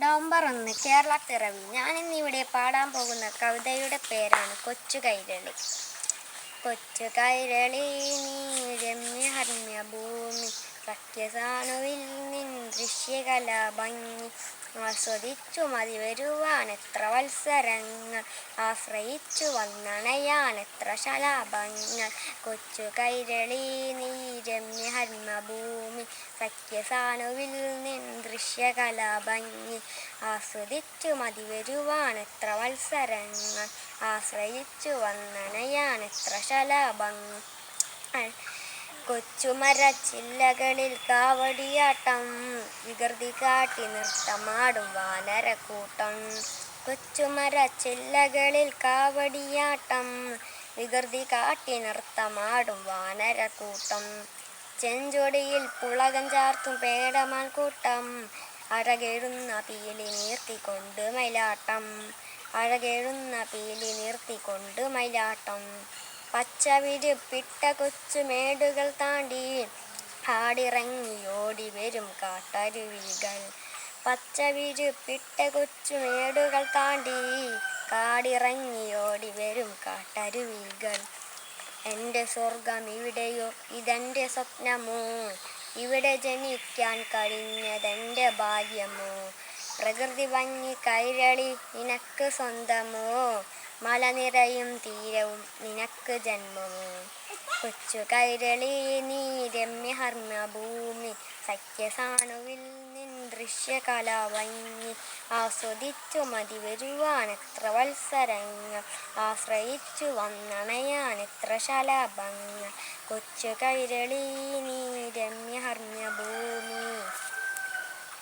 November ഒന്ന് കേരള പിറവി. ഞാനിന്നിവിടെ പാടാൻ പോകുന്ന കവിതയുടെ പേരാണ് കൊച്ചു കൈരളി കൊച്ചു കൈരളി നീ രമ്യ ഭൂമി സത്യസാണുവിൽ നിൻ ദൃശ്യകലാ ഭംഗി ആസ്വദിച്ചു മതി വരുവാൻ എത്ര വത്സരങ്ങൾ ആശ്രയിച്ചു വന്നണയാൻ എത്ര ശലാഭങ്ങൾ. കൊച്ചു കൈരളി നീരമ്യ ഹന്മഭൂമി സഖ്യസാനുവിൽ നിൻ ദൃശ്യകലാ ഭംഗി ആസ്വദിച്ചു മതി വരുവാൻ എത്ര വത്സരങ്ങൾ ആശ്രയിച്ചു വന്നണയാൻ എത്ര ശലാഭങ്ങൾ. കൊച്ചുമരച്ചില്ലകളിൽ കാവടിയാട്ടം. വികൃതി കാട്ടി നൃത്തമാടും വാനരക്കൂട്ടം. കൊച്ചുമരച്ചില്ലകളിൽ കാവടിയാട്ടം. വികൃതി കാട്ടി നൃത്തമാടും വാനരക്കൂട്ടം. ചെഞ്ചൊടിയിൽ പുളകം ചാർത്തും പേടമാൻ കൂട്ടം. അഴകെഴുന്ന പീലി നീർത്തിക്കൊണ്ട് മയിലാട്ടം അഴകെഴുന്ന പീലി നീർത്തിക്കൊണ്ട് മയിലാട്ടം പച്ചവിരിപ്പിട്ട കൊച്ചു മേടുകൾ താണ്ടി ആടിറങ്ങി ഓടി വരും കാട്ടരുവികൾ. പച്ചവിരിപ്പിട്ട കൊച്ചു മേടുകൾ താണ്ടി കാടിറങ്ങി ഓടി വരും കാട്ടരുവികൾ. എന്റെ സ്വർഗം ഇവിടെയോ? ഇതെന്റെ സ്വപ്നമോ? ഇവിടെ ജനിക്കാൻ കഴിഞ്ഞതെന്റെ ഭാഗ്യമോ? പ്രകൃതി ഭംഗി കൈരളി നിനക്ക് സ്വന്തമോ? മലനിരയും തീരവും നിനക്ക് ജന്മവും കൊച്ചു കൈരളി നീ രമ്യ ഹർമ്യ ഭൂമി സഖ്യസാണുവിൽ നിൻ ദൃശ്യകലാഭംഗി ആസ്വദിച്ചു മതി വരുവാൻ എത്ര വത്സരങ്ങൾ ആശ്രയിച്ചു വന്നണയാൻ എത്ര ശലഭങ്ങൾ. കൊച്ചു കൈരളി നീ രമ്യ ഭൂമി